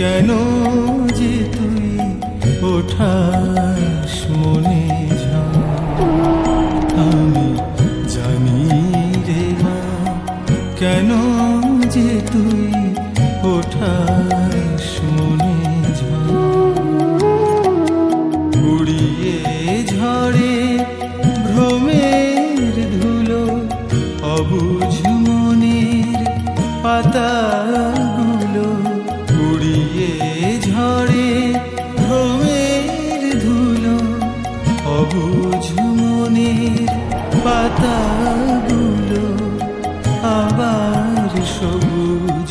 কেন যে তুই ওঠাস মনে আমি জানি রে মা, কেন যে তুই ওঠাস মনে ঝড়িয়ে ঝড়ে আবার সবুজ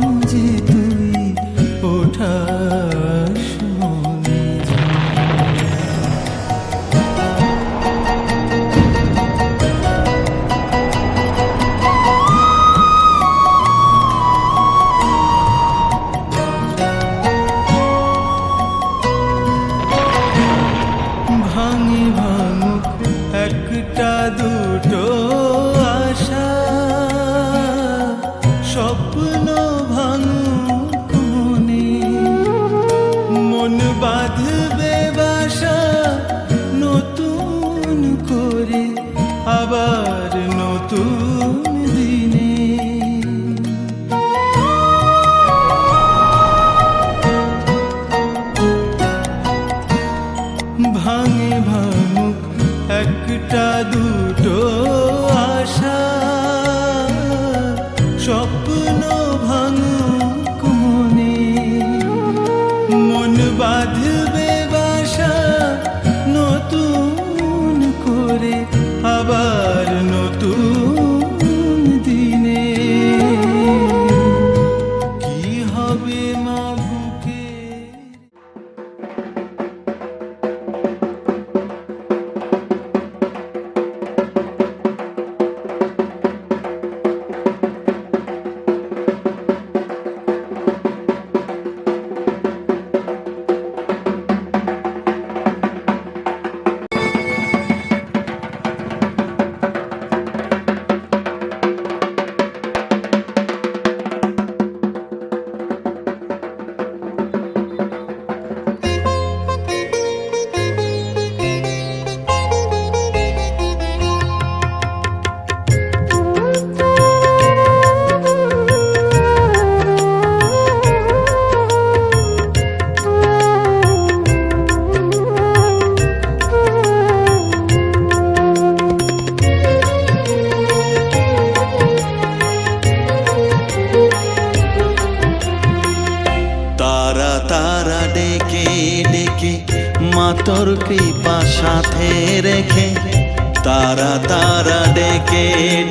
করে আবার নতুন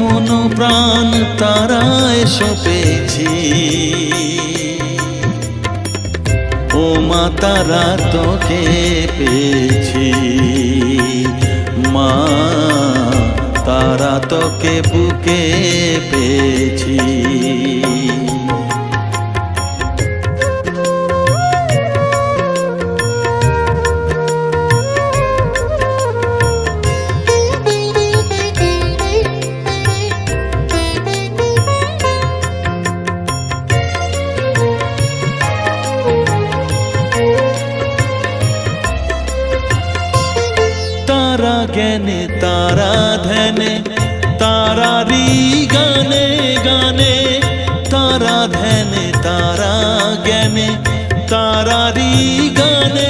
মন প্রাণ তারায় সপেছি। ও মা তারা তোকে পেয়েছি। মা তারা তোকে বুকে পেয়েছি। জ্ঞানে তারা ধ্যানে তারারি গানে গানে তারা ধ্যানে তারা জ্ঞানে তারারি গানে